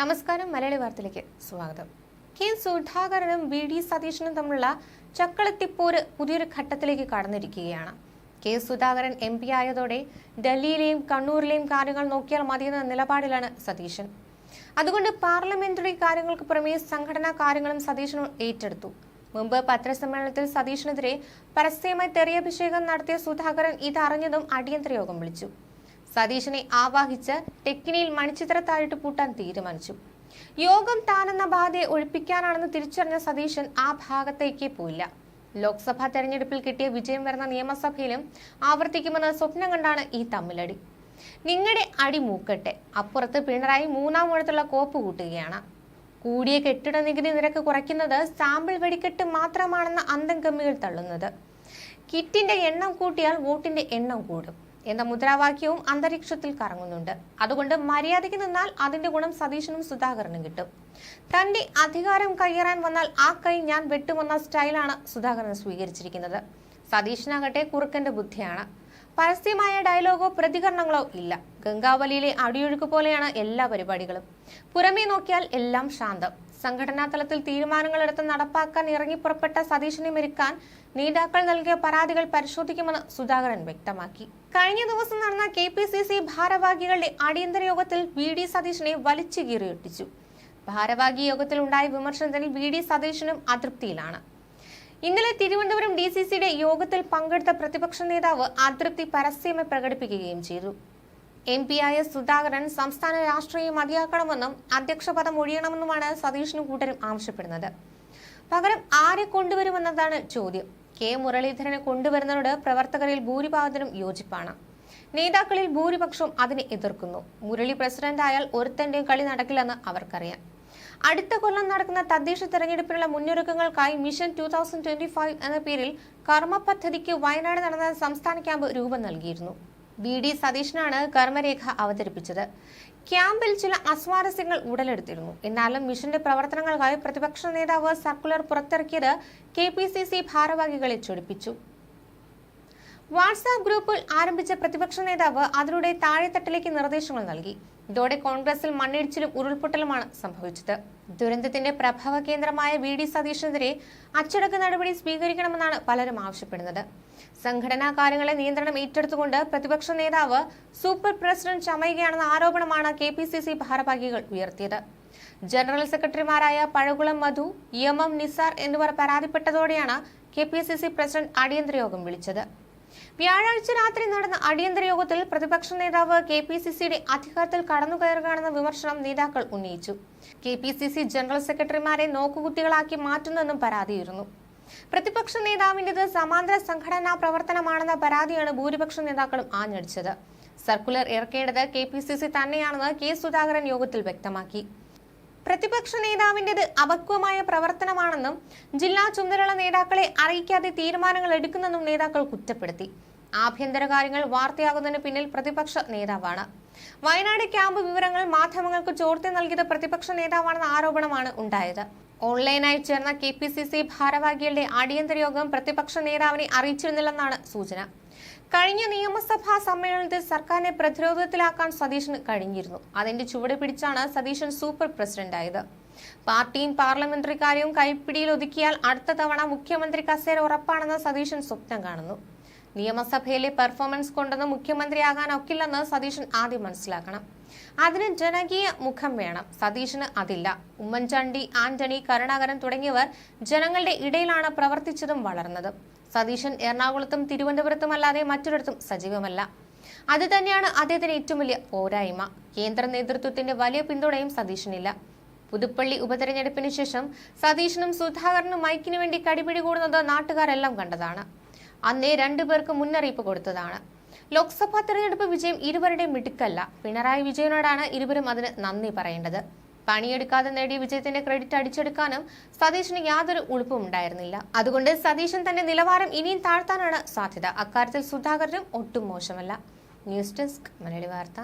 നമസ്കാരം മലയാളി വാർത്തയിലേക്ക് സ്വാഗതം. കെ. സുധാകരനും വി. ഡി. സതീശനും തമ്മിലുള്ള ചക്കളത്തിപ്പോര് പുതിയൊരു ഘട്ടത്തിലേക്ക് കടന്നിരിക്കുകയാണ്. കെ. സുധാകരൻ എം. പി. ആയതോടെ ഡൽഹിയിലെയും കണ്ണൂരിലെയും കാര്യങ്ങൾ നോക്കിയാൽ മതിയെന്ന നിലപാടിലാണ് സതീശൻ. അതുകൊണ്ട് പാർലമെന്ററി കാര്യങ്ങൾക്ക് പുറമെ സംഘടനാ കാര്യങ്ങളും സതീശൻ ഏറ്റെടുത്തു. മുമ്പ് പത്രസമ്മേളനത്തിൽ സതീഷിനെതിരെ പരസ്യമായി തെറിയഭിഷേകം നടത്തിയ സുധാകരൻ ഇതറിഞ്ഞതും അടിയന്തര യോഗം വിളിച്ചു. സതീശനെ ആവാഹിച്ച് ടെക്കിനിയിൽ മണിച്ചിത്ര താഴിട്ട് പൂട്ടാൻ തീരുമാനിച്ചു. യോഗം താനെന്ന ബാധയെ ഒഴിപ്പിക്കാനാണെന്ന് തിരിച്ചറിഞ്ഞ സതീശൻ ആ ഭാഗത്തേക്ക് പോയില്ല. ലോക്സഭാ തെരഞ്ഞെടുപ്പിൽ കിട്ടിയ വിജയം വരുന്ന നിയമസഭയിലും ആവർത്തിക്കുമെന്ന സ്വപ്നം കണ്ടാണ് ഈ തമ്മിലടി. നിങ്ങളുടെ അടി മൂക്കട്ടെ. അപ്പുറത്ത് പിണറായി മൂന്നാം മുഴത്തുള്ള കോപ്പ് കൂട്ടുകയാണ്. കൂടിയ കെട്ടിട നികുതി നിരക്ക് കുറയ്ക്കുന്നത് സാമ്പിൾ വെടിക്കെട്ട് മാത്രമാണെന്ന അന്തം കമ്മികൾ തള്ളുന്നത്. കിറ്റിന്റെ എണ്ണം കൂട്ടിയാൽ വോട്ടിന്റെ എണ്ണം കൂടും. എന്ന മുദ്രാവാക്യവും അന്തരീക്ഷത്തിൽ കറങ്ങുന്നുണ്ട്. അതുകൊണ്ട് മര്യാദയ്ക്ക് നിന്നാൽ അതിന്റെ ഗുണം സതീശനും സുധാകരനും കിട്ടും. തന്റെ അധികാരം കയ്യേറാൻ വന്നാൽ ആ കൈ ഞാൻ വെട്ടുമെന്ന സ്റ്റൈലാണ് സുധാകരൻ സ്വീകരിച്ചിരിക്കുന്നത്. സതീശനാകട്ടെ കുറുക്കന്റെ ബുദ്ധിയാണ്. പരസ്യമായ ഡയലോഗോ പ്രതികരണങ്ങളോ ഇല്ല. ഗംഗാവലിയിലെ അടിയൊഴുക്ക് പോലെയാണ് എല്ലാ പരിപാടികളും. പുറമേ നോക്കിയാൽ എല്ലാം ശാന്തം. സംഘടനാ തലത്തിൽ തീരുമാനങ്ങൾ എടുത്ത് നടപ്പാക്കാൻ ഇറങ്ങിപ്പുറപ്പെട്ട സതീശനെ മെരുക്കാൻ നേതാക്കൾ നൽകിയ പരാതികൾ പരിശോധിക്കുമെന്ന് സുധാകരൻ വ്യക്തമാക്കി. കഴിഞ്ഞ ദിവസം നടന്ന കെ പി സി സി ഭാരവാഹികളുടെ അടിയന്തര യോഗത്തിൽ വി ഡി സതീശനെ വലിച്ചു കീറിയൊട്ടിച്ചു. ഭാരവാഹി യോഗത്തിൽ ഉണ്ടായ വിമർശനത്തിൽ വി ഡി സതീശനും അതൃപ്തിയിലാണ്. ഇന്നലെ തിരുവനന്തപുരം ഡി സി സിയുടെ യോഗത്തിൽ പങ്കെടുത്ത പ്രതിപക്ഷ നേതാവ് അതൃപ്തി പരസ്യമായി പ്രകടിപ്പിക്കുകയും ചെയ്തു. എം പിയായ സുധാകരൻ സംസ്ഥാന രാഷ്ട്രീയം മതിയാക്കണമെന്നും അധ്യക്ഷ പദം ഒഴിയണമെന്നുമാണ് സതീഷിനും കൂട്ടരും ആവശ്യപ്പെടുന്നത്. പകരം ആരെ കൊണ്ടുവരുമെന്നതാണ് ചോദ്യം. കെ മുരളീധരനെ കൊണ്ടുവരുന്നതിനോട് പ്രവർത്തകരിൽ ഭൂരിഭാഗത്തിനും യോജിപ്പാണ്. നേതാക്കളിൽ ഭൂരിപക്ഷം അതിനെ എതിർക്കുന്നു. മുരളി പ്രസിഡന്റായാൽ ഒരുത്തന്റെയും കളി നടക്കില്ലെന്ന് അവർക്കറിയാം. അടുത്ത കൊല്ലം നടക്കുന്ന തദ്ദേശ തെരഞ്ഞെടുപ്പിനുള്ള മുന്നൊരുക്കങ്ങൾക്കായി mission two thousand twenty five എന്ന പേരിൽ കർമ്മ പദ്ധതിക്ക് വയനാട് നടന്ന സംസ്ഥാന ക്യാമ്പ് രൂപം നൽകിയിരുന്നു. ബി ഡി സതീശനാണ് കർമ്മരേഖ അവതരിപ്പിച്ചത്. ക്യാമ്പിൽ ചില അസ്വാരസ്യങ്ങൾ ഉടലെടുത്തിരുന്നു. എന്നാലും മിഷന്റെ പ്രവർത്തനങ്ങൾക്കായി പ്രതിപക്ഷ നേതാവ് സർക്കുലർ പുറത്തിറക്കിയത് കെ ഭാരവാഹികളെ ചൊടിപ്പിച്ചു. വാട്സാപ്പ് ഗ്രൂപ്പിൽ ആരംഭിച്ച പ്രതിപക്ഷ നേതാവ് അതിലൂടെ താഴെത്തട്ടിലേക്ക് നിർദ്ദേശങ്ങൾ നൽകി. ഇതോടെ കോൺഗ്രസിൽ മണ്ണിടിച്ചിലും ഉരുൾപൊട്ടലുമാണ് സംഭവിച്ചത്. ദുരന്തത്തിന്റെ പ്രഭവ കേന്ദ്രമായ വി ഡി സതീഷിനെതിരെ അച്ചടക്ക നടപടി സ്വീകരിക്കണമെന്നാണ് പലരും ആവശ്യപ്പെടുന്നത്. സംഘടനാ കാര്യങ്ങളെ നിയന്ത്രണം ഏറ്റെടുത്തുകൊണ്ട് പ്രതിപക്ഷ നേതാവ് സൂപ്പർ പ്രസിഡന്റ് ചമയുകയാണെന്ന ആരോപണമാണ് കെ പി സി സി ഭാരവാഹികൾ ഉയർത്തിയത്. ജനറൽ സെക്രട്ടറിമാരായ പഴകുളം മധു എം എം നിസാർ എന്നിവർ പരാതിപ്പെട്ടതോടെയാണ് K P C C president അടിയന്തര യോഗം വിളിച്ചത്. വ്യാഴാഴ്ച രാത്രി നടന്ന അടിയന്തര യോഗത്തിൽ പ്രതിപക്ഷ നേതാവ് കെ പി സി സിയുടെ അധികാരത്തിൽ കടന്നുകയറുകയാണെന്ന വിമർശനം നേതാക്കൾ ഉന്നയിച്ചു. K P C C general സെക്രട്ടറിമാരെ നോക്കുകുത്തികളാക്കി മാറ്റുന്നെന്നും പരാതിയിരുന്നു പ്രതിപക്ഷ നേതാവിന്റെത് സമാന്തര സംഘടനാ പ്രവർത്തനമാണെന്ന പരാതിയാണ് ഭൂരിപക്ഷ നേതാക്കളും ആഞ്ഞടിച്ചത്. സർക്കുലർ ഇറക്കേണ്ടത് കെ പി സി സി തന്നെയാണെന്ന് കെ സുധാകരൻ യോഗത്തിൽ വ്യക്തമാക്കി. പ്രതിപക്ഷ നേതാവിന്റെത് അപക്വമായ പ്രവർത്തനമാണെന്നും ജില്ലാ ചുമതല നേതാക്കളെ അറിയിക്കാതെ തീരുമാനങ്ങൾ എടുക്കുന്നെന്നും നേതാക്കൾ കുറ്റപ്പെടുത്തി. ആഭ്യന്തര കാര്യങ്ങൾ വാർത്തയാകുന്നതിന് പിന്നിൽ പ്രതിപക്ഷ നേതാവാണ്. വയനാട് ക്യാമ്പ് വിവരങ്ങൾ മാധ്യമങ്ങൾക്ക് ചോർത്തി നൽകിയത് പ്രതിപക്ഷ നേതാവാണെന്ന ആരോപണമാണ് ഉണ്ടായത്. ഓൺലൈനായി ചേർന്ന കെ പി സി സി ഭാരവാഹികളുടെ അടിയന്തര യോഗം പ്രതിപക്ഷ നേതാവിനെ അറിയിച്ചിരുന്നില്ലെന്നാണ് സൂചന. കഴിഞ്ഞ നിയമസഭാ സമ്മേളനത്തിൽ സർക്കാരിനെ പ്രതിരോധത്തിലാക്കാൻ സതീശന് കഴിഞ്ഞിരുന്നു. അതിന്റെ ചുവട് പിടിച്ചാണ് സതീശൻ സൂപ്പർ പ്രസിഡന്റായത്. പാർട്ടിയും പാർലമെന്ററി കാര്യവും കൈപ്പിടിയിൽ ഒതുക്കിയാൽ അടുത്ത തവണ മുഖ്യമന്ത്രി കസേര ഉറപ്പാണെന്ന് സതീശൻ സ്വപ്നം കാണുന്നു. നിയമസഭയിലെ പെർഫോമൻസ് കൊണ്ടൊന്നും മുഖ്യമന്ത്രിയാകാൻ ഒക്കില്ലെന്ന് സതീശൻ ആദ്യം മനസ്സിലാക്കണം. അതിന് ജനകീയ മുഖം വേണം. സതീശന് അതില്ല. ഉമ്മൻചാണ്ടി ആന്റണി കരുണാകരൻ തുടങ്ങിയവർ ജനങ്ങളുടെ ഇടയിലാണ് പ്രവർത്തിച്ചതും വളർന്നതും. സതീശൻ എറണാകുളത്തും തിരുവനന്തപുരത്തും അല്ലാതെ മറ്റൊരിടത്തും സജീവമല്ല. അത് തന്നെയാണ് അദ്ദേഹത്തിന് ഏറ്റവും വലിയ പോരായ്മ. കേന്ദ്ര നേതൃത്വത്തിന്റെ വലിയ പിന്തുണയും സതീശനില്ല. പുതുപ്പള്ളി ഉപതെരഞ്ഞെടുപ്പിന് ശേഷം സതീശനും സുധാകരനും മൈക്കിനു വേണ്ടി കടിപിടി കൂടുന്നത് നാട്ടുകാരെല്ലാം കണ്ടതാണ്. അന്നേ രണ്ടുപേർക്ക് മുന്നറിയിപ്പ് കൊടുത്തതാണ്. ലോക്സഭാ തെരഞ്ഞെടുപ്പ് വിജയം ഇരുവരുടെയും മിടുക്കല്ല. പിണറായി വിജയനോടാണ് ഇരുവരും അതിന് നന്ദി പറയേണ്ടത്. പണിയെടുക്കാതെ നേടിയ വിജയത്തിന്റെ ക്രെഡിറ്റ് അടിച്ചെടുക്കാനും സതീഷിന് യാതൊരു ഉളുപ്പും ഉണ്ടായിരുന്നില്ല. അതുകൊണ്ട് സതീശൻ തന്റെ നിലവാരം ഇനിയും താഴ്ത്താനാണ് സാധ്യത. അക്കാര്യത്തിൽ സുധാകരനും ഒട്ടും മോശമല്ല. ന്യൂസ് ഡെസ്ക് മലയാളി വാർത്ത.